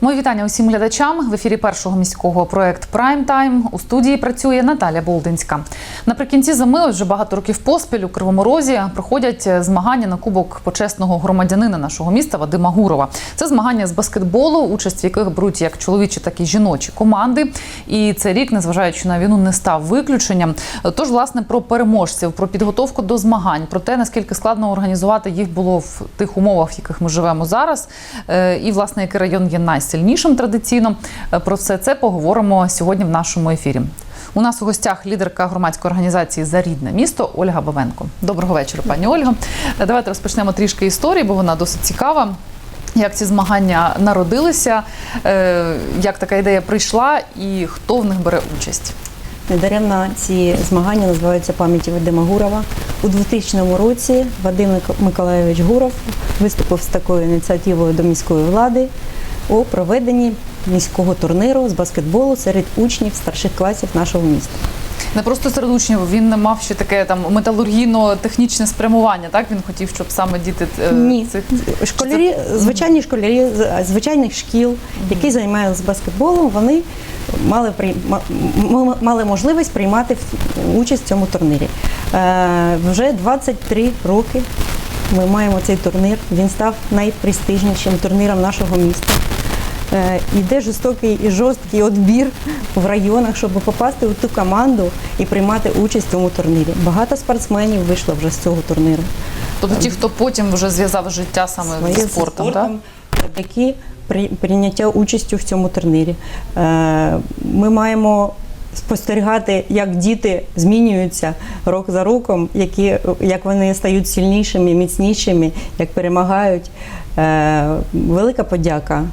Мої вітання усім глядачам в ефірі першого міського проект Прайм. У студії працює Наталя Болдинська. Наприкінці зими, вже багато років поспіль у Кривому Розі проходять змагання на кубок почесного громадянина нашого міста Вадима Гурова. Це змагання з баскетболу, участь в яких беруть як чоловічі, так і жіночі команди. І цей рік, незважаючи на війну, не став виключенням. Тож, власне, про переможців, про підготовку до змагань, про те, наскільки складно організувати їх було в тих умовах, в яких ми живемо зараз, е, і власне який район є найсильнішим традиційно. Е, Про все це поговоримо сьогодні в нашому ефірі. У нас у гостях лідерка громадської організації за рідне місто Ольга Бабенко. Доброго вечора, пані Ольго. Е, Давайте розпочнемо трішки історії, бо вона досить цікава. Як ці змагання народилися, е, як така ідея прийшла, і хто в них бере участь? Недаремно ці змагання називаються пам'яті Вадима Гурова. У 2000 році Вадим Мик- Миколайович Гуров виступив з такою ініціативою до міської влади у проведенні міського турніру з баскетболу серед учнів старших класів нашого міста. Не просто серед учнів, він не мав ще таке там металургійно-технічне спрямування. Так він хотів, щоб саме діти е, Ні, цих школярі, звичайні школярі звичайних шкіл, які займаються баскетболом, вони мали мали можливість приймати участь в цьому турнірі. Е, Вже 23 роки ми маємо цей турнір. Він став найпрестижнішим турніром нашого міста. Е, Іде жорстокий і жорсткий відбір в районах, щоб попасти у ту команду і приймати участь в цьому турнірі. Багато спортсменів вийшло вже з цього турніру. тобто ті, хто потім вже зв'язав життя саме Своє зі спортом, так? завдяки при- прийняття участю в цьому турнірі. Е, Ми маємо спостерігати, як діти змінюються рок за роком, які, як вони стають сильнішими, міцнішими, як перемагають. Е, Велика подяка.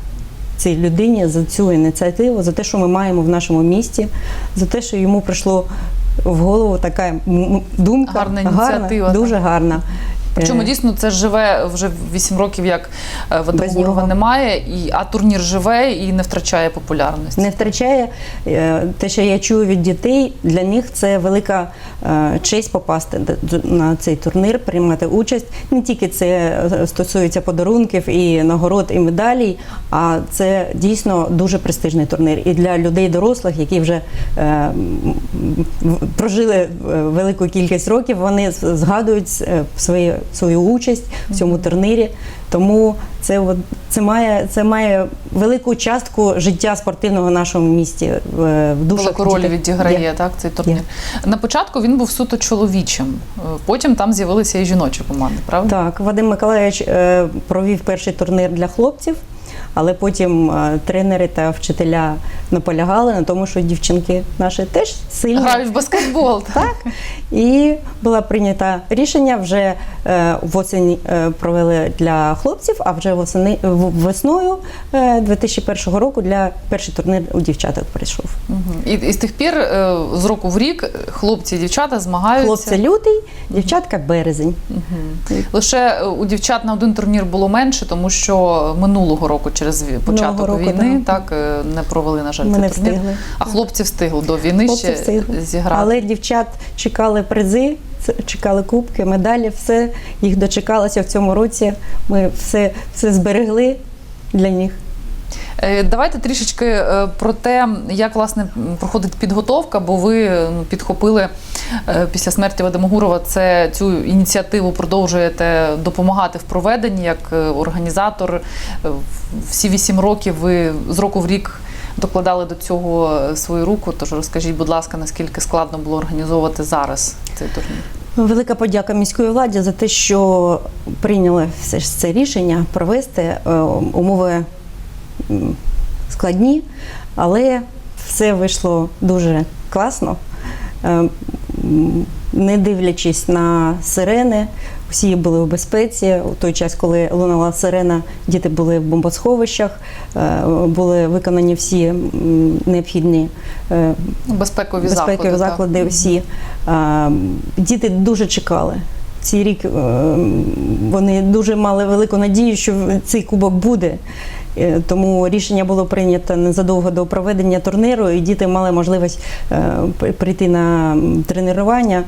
Цій людині за цю ініціативу, за те, що ми маємо в нашому місті, за те, що йому прийшло в голову така думка Гарна ініціатива, Гарна, дуже гарна. Причому Е, дійсно це живе вже 8 років, як е, Без Вадима Гурова нього. немає, і а турнір живе і не втрачає популярності. не втрачає е, те, що я чую від дітей. Для них це велика честь попасти на цей турнір, приймати участь. Не тільки це стосується подарунків і нагород і медалей, а це дійсно дуже престижний турнір. І для людей дорослих, які вже прожили велику кількість років, вони згадують свої, свою участь в цьому турнірі. Тому це, це, має, це має велику частку життя спортивного в нашому місті в, в душах. Велику роль відіграє yeah. так цей турнір. На початку він був суто чоловічим. Е, Потім там з'явилися і жіночі команди, правда? Так, Вадим Миколаївич е, провів перший турнір для хлопців, але потім е, тренери та вчителя наполягали на тому, що дівчинки наші теж сильні. Грають в баскетбол. Так, і було прийнято рішення вже е, восені е, провели для хлопців, а вже восени весною е, 2001 року для перший турнір у дівчаток прийшов. І, і з тих пір з року в рік хлопці і дівчата змагаються. Хлопці лютий, дівчатка березень. Лише е, у дівчат на один турнір було менше, тому що минулого року через початок року, війни да. так е, не провели, на жаль, Ми цей не турнір. встигли. А хлопці встигли до війни Хлопці ще встигли. зіграти. Але дівчат чекали призи, чекали кубки, медалі, все їх дочекалося в цьому році. Ми все, все зберегли для них. Е, Давайте трішечки е, про те, як власне проходить підготовка, бо ви ну, підхопили е, після смерті Вадима Гурова це цю ініціативу продовжуєте допомагати в проведенні як організатор. Всі вісім років ви з року в рік докладали до цього свою руку. Тож розкажіть, будь ласка, наскільки складно було організовувати зараз цей турнір? Велика подяка міської владі за те, що прийняли все ж це рішення провести умови складні, але все вийшло дуже класно. Е, Не дивлячись на сирени, всі були в безпеці. У той час, коли лунала сирена, діти були в бомбосховищах, е, були виконані всі необхідні е, Безпекові, безпекові заходи. так. заклади всі. Діти дуже чекали. Цей рік вони дуже мали велику надію, що цей кубок буде. Е, Тому рішення було прийнято незадовго до проведення турніру, і діти мали можливість е, прийти на тренування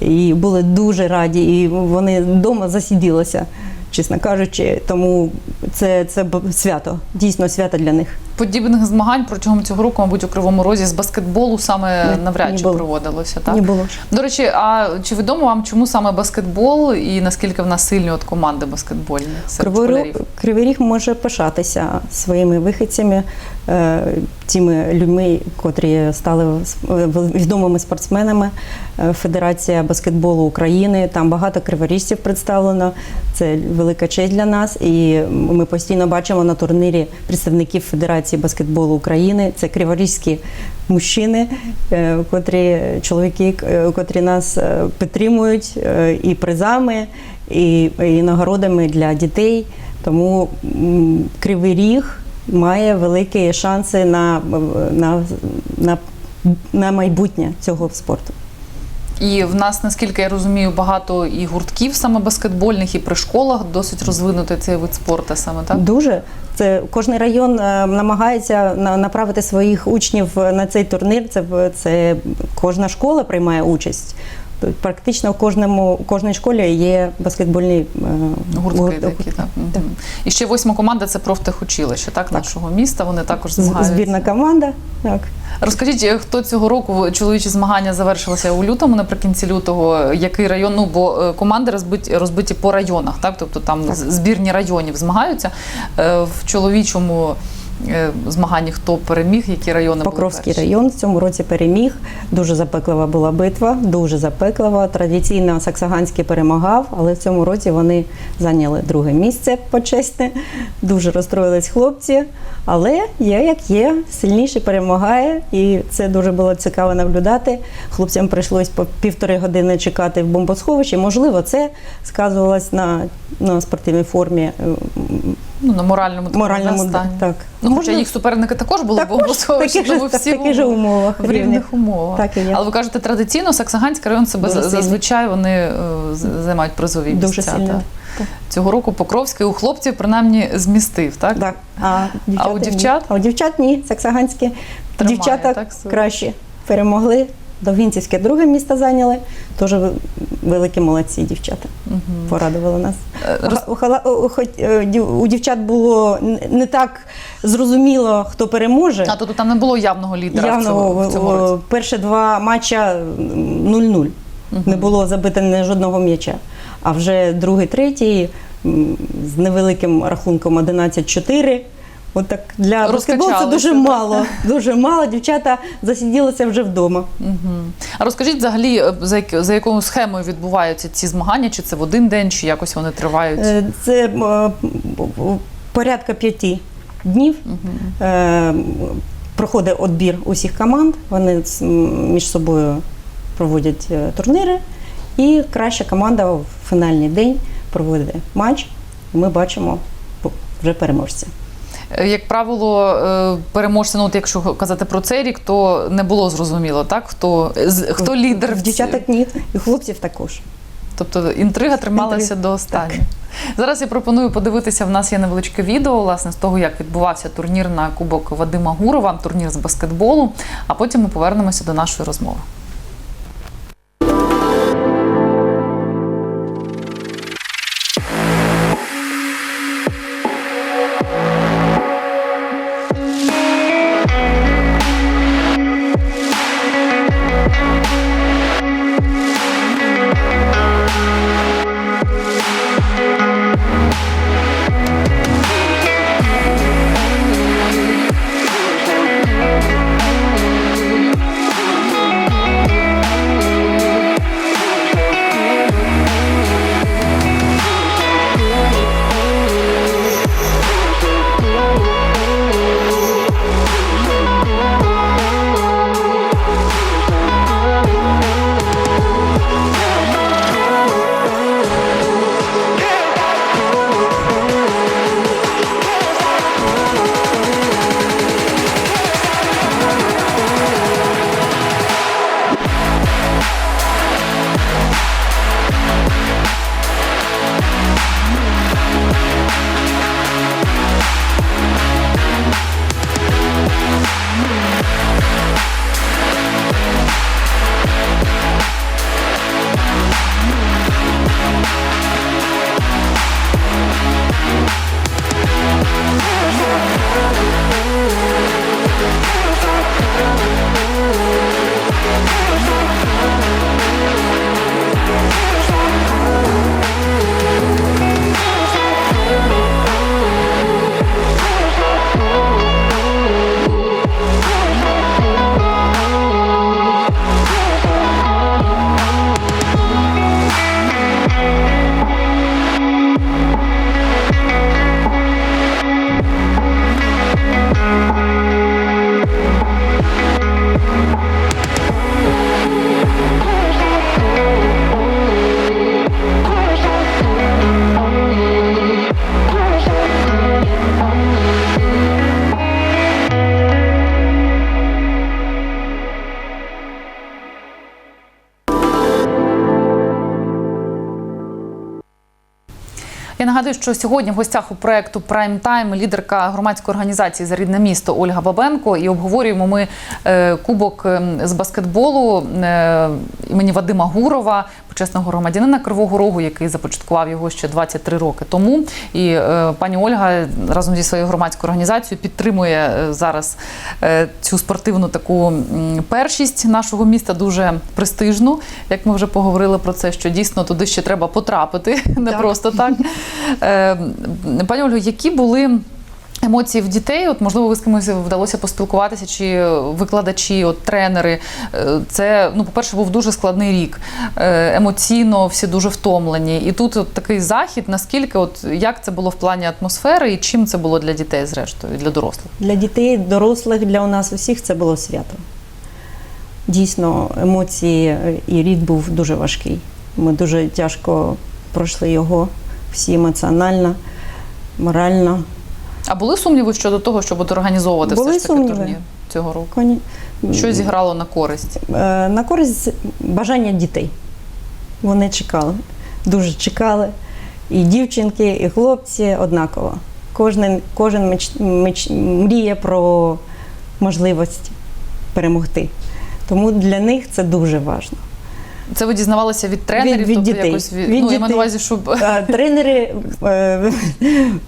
і були дуже раді. І вони вдома засиділися. чесно кажучи. Тому це, це свято, дійсно свято для них. Подібних змагань протягом цього року, мабуть, у Кривому Розі з баскетболу саме Не- навряд не чи було. проводилося. Так? Не було. До речі, а чи відомо вам, чому саме баскетбол і наскільки в нас сильні от команди баскетбольні Кривий. Кривий Ріг може пишатися своїми вихідцями, е, тими людьми, котрі стали відомими спортсменами. Е, Федерація баскетболу України. Там багато криворіжців представлено. Це велика честь для нас. І ми постійно бачимо на турнірі представників Федерації баскетболу України. Це криворізькі мужчини, е, котрі чоловіки, е, котрі нас е, підтримують і призами, і, і нагородами для дітей. Тому Кривий Ріг має великі шанси на, на, на, на майбутнє цього спорту. І в нас, наскільки я розумію, багато і гуртків саме баскетбольних, і при школах досить розвинути цей вид спорту саме так. Дуже це кожний район е, намагається на- направити своїх учнів на цей турнір. Це це кожна школа приймає участь. Практично у кожному у кожній школі є баскетбольні е, Гуртки гурт- такі, так. Так. І ще восьма команда це профтехучилище, так, нашого міста. Вони також змагаються. збірна команда. Так. Розкажіть, е, хто цього року чоловічі змагання завершилися у лютому, наприкінці лютого, який район? Ну бо е, команди розбиті, розбиті по районах, так тобто там Так. збірні районів змагаються. В чоловічому змаганні хто переміг, які райони Покровський були район в цьому році переміг. Дуже запеклива була битва, дуже запеклива. Традиційно Саксаганський перемагав, але в цьому році вони зайняли друге місце почесне. Дуже розстроїлись хлопці. Але є як є, сильніший перемагає, і це дуже було цікаво наблюдати. Хлопцям прийшлось по півтори години чекати в бомбосховищі. Можливо, це сказувалось на, на спортивній формі, е, Ну, на моральному такому моральному стані. так. Ну, хоча Можна- їх суперники також були Також таких же- тому всі таких же в- умовах в рівних. рівних умовах. Так і є. Але ви кажете, традиційно Саксаганський район себе Дуже за- сильний. зазвичай вони е, з- займають призові Дуже місця. сильно. так. Цього року Покровський у хлопців принаймні змістив, так? Так. А, А у ні. дівчат? А у дівчат ні, саксаганські. Тримає, Дівчата так, кращі перемогли. Довгінцівське друге місце зайняли. Теж великі молодці дівчата. Мгм. Порадували нас. Е, Хоч е, у дівчат було не так зрозуміло, хто переможе. А тобто там не було явного лідера в цьому, в цьому році. перші два матча м, 0-0. Не було забито ні жодного м'яча. А вже другий, третій з невеликим рахунком 11-4. От так для баскетболу це дуже мало. Дуже мало. Дівчата засиділися вже вдома. Мгм. А розкажіть взагалі, е, за, як- за якою схемою відбуваються ці змагання? Чи це в один день, чи якось вони тривають? Е, Це е, порядка п'яти днів. Е, Проходить відбір усіх команд. Вони між собою проводять турніри. І краща команда в фінальний день проводить матч. І ми бачимо вже переможця. Е, Як правило, е, переможця, ну от якщо казати про цей рік, то не було зрозуміло, так? Хто, хто лідер в дівчаток ні, і хлопців також. Тобто інтрига трималася Інтрига, до останнього. Зараз я пропоную подивитися. В нас є невеличке відео власне з того, як відбувався турнір на кубок Вадима Гурова, турнір з баскетболу. А потім ми повернемося до нашої розмови. Нагадую, що сьогодні в гостях у проекту Prime Time лідерка громадської організації за рідне місто Ольга Бабенко. І обговорюємо ми е, кубок ем, з баскетболу е, імені Вадима Гурова, почесного громадянина Кривого Рогу, який започаткував його ще 23 роки тому. І е, пані Ольга разом зі своєю громадською організацією підтримує е, зараз е, цю спортивну таку першість нашого міста дуже престижну. Як ми вже поговорили про це, що дійсно туди ще треба потрапити, не Так. просто так. Е, Пані Ольго, які були емоції в дітей? От можливо, ви з кимось вдалося поспілкуватися, чи викладачі, от тренери. Е, Це ну, по-перше, був дуже складний рік. Е, Емоційно всі дуже втомлені. І тут от такий захід. Наскільки, от як це було в плані атмосфери, і чим це було для дітей, зрештою, для дорослих? Для дітей, дорослих, для нас усіх це було свято. Дійсно, емоції е, і рік був дуже важкий. Ми дуже тяжко пройшли його всі емоціонально, морально. А були сумніви щодо того, щоб от організовувати Були все ж таки турнір цього року? Коні- Що зіграло на користь? Е, На користь бажання дітей. Вони чекали, дуже чекали. І дівчинки, і хлопці однаково. Кожен, кожен меч, меч, мріє про можливість перемогти. Тому для них це дуже важливо. Це ви дізнавалися від тренерів, від тобто дітей. якось від, Від ну, я маю на увазі, щоб Тренери е,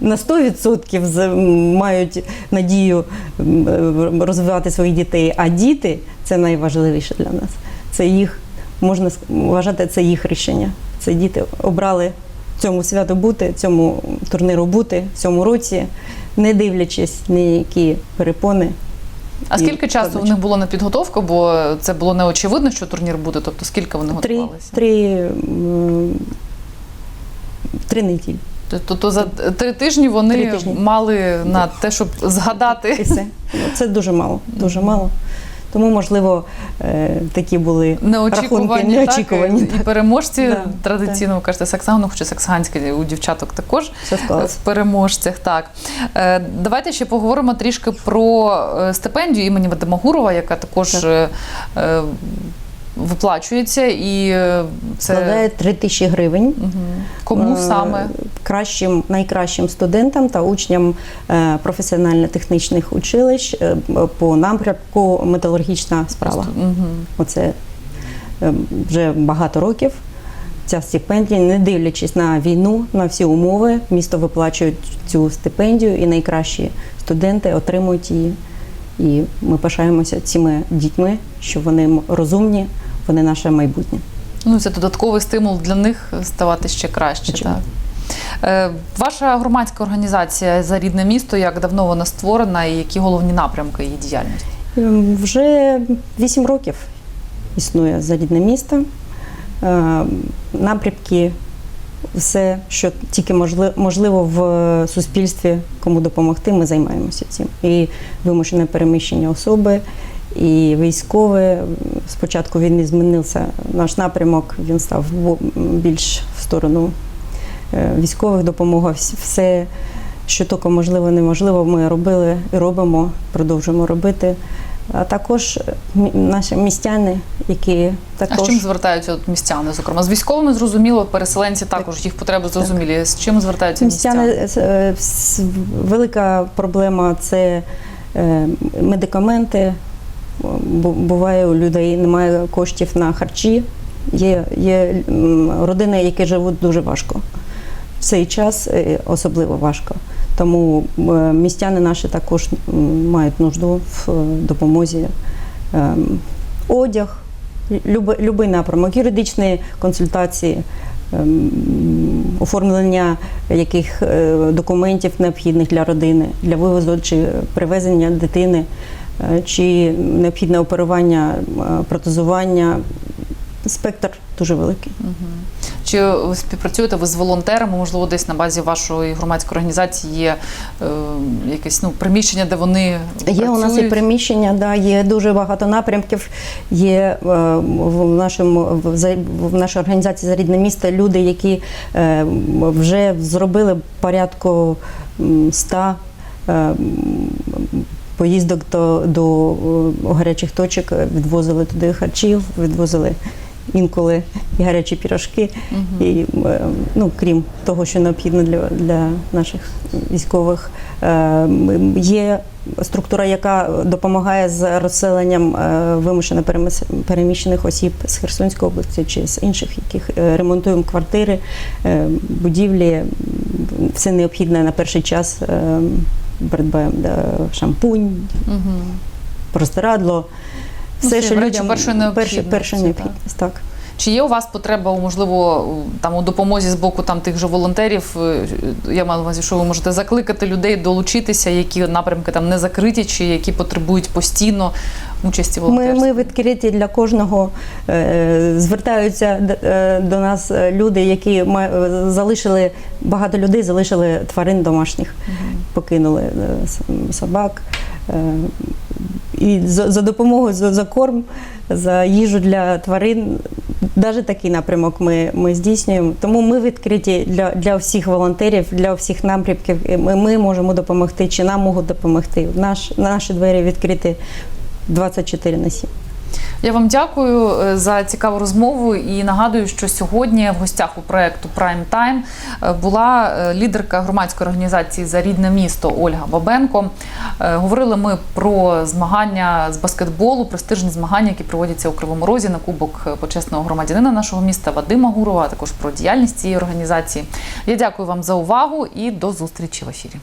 на 100% з- мають надію розвивати своїх дітей, а діти це найважливіше для нас. Це їх, можна вважати, це їх рішення. Це діти обрали цьому святу бути, цьому турніру бути в цьому році, не дивлячись ні які перепони. А скільки часу в них було на підготовку? Бо це було не очевидно, що турнір буде. Тобто скільки вони Три, готувалися? три, три неділі. Тобто за три тижні вони Три тижні. мали на те, щоб згадати. Це дуже мало. Дуже мало. Тому, можливо, е, такі були неочікувані, рахунки неочікувані. Так, і переможці Да, традиційно ви кажете Саксану, хоча Саксанське у дівчаток також в переможцях. Так Е, давайте ще поговоримо трішки про е, стипендію імені Вадима Гурова, яка також Так. Виплачується, і е, це Складає 3 тисячі гривень. Мгм. кому Е, саме Кращим, найкращим студентам та учням е, професіонально-технічних училищ по напрямку металургічна справа. Мгм. Оце вже багато років. Ця стипендія, не дивлячись на війну, на всі умови, місто виплачує цю стипендію, і найкращі студенти отримують її. І ми пишаємося цими дітьми, що вони розумні, вони наше майбутнє. Ну, це додатковий стимул для них ставати ще краще. Очевидно. Так. Е, Ваша громадська організація за рідне місто, як давно вона створена і які головні напрямки її діяльності? Ем, Вже 8 років існує за рідне місто. Е, Напрямки, все, що тільки можли- можливо в суспільстві, кому допомогти, ми займаємося цим. І вимушене переміщення особи, і військове. З початку війни змінився наш напрямок, він став більш в сторону е, військових допомога. Вс- Все, що тільки можливо, неможливо, ми робили і робимо, продовжуємо робити. А також наші містяни, які також А з чим звертаються от містяни? Зокрема, з військовими зрозуміло, переселенці також їх потреби зрозумілі. З чим звертаються містяни містяни? е, велика проблема це е, медикаменти. Бу- Буває, у людей немає коштів на харчі. Є, є родини, які живуть дуже важко. В цей час е, особливо важко. Тому е, містяни наші також мають нужду в е, допомозі. Ем, Одяг, любий напрямок, юридичні консультації, оформлення яких е, документів необхідних для родини, для вивозу чи привезення дитини, е, чи необхідне оперування, е, протезування. Спектр дуже великий. Чи ви співпрацюєте ви з волонтерами? Можливо, десь на базі вашої громадської організації є е, якесь ну, приміщення, де вони Є у нас і приміщення, да, є дуже багато напрямків. Є е, в, нашому, в, в нашій організації за рідне місто люди, які е, вже зробили порядку м, 100 е, поїздок до, до е, гарячих точок, відвозили туди харчів, відвозили інколи і гарячі пірожки, і е, ну, крім того, що необхідно для, для наших військових. Е, Є структура, яка допомагає з розселенням е, вимушено переміщених осіб з Херсонської області чи з інших, яких ремонтуємо квартири, будівлі, все необхідне на перший час. Придбаємо шампунь, Угу. простирадло. Ну, Все, це що людям так. необхідність, так. Чи є у вас потреба, можливо, там у допомозі з боку там тих же волонтерів? Е, Я маю на увазі, що ви можете закликати людей долучитися, які напрямки там не закриті, чи які потребують постійно участі в Ми, ми відкриті для кожного. Е, Звертаються е, до нас люди, які залишили багато людей, залишили тварин домашніх, покинули собак. І за, за допомогою за, за корм, за їжу для тварин. Навіть такий напрямок ми, ми здійснюємо. Тому ми відкриті для, для всіх волонтерів, для всіх напрямків. Ми, ми можемо допомогти, чи нам можуть допомогти. Наш, наші двері відкриті 24 на 7. Я вам дякую е, за цікаву розмову і нагадую, що сьогодні в гостях у проекту Time е, була е, лідерка громадської організації за рідне місто Ольга Бабенко. Е, Говорили ми про змагання з баскетболу, престижні змагання, які проводяться у Кривому Розі на кубок почесного громадянина нашого міста Вадима Гурова, а також про діяльність цієї організації. Я дякую вам за увагу і до зустрічі в ефірі.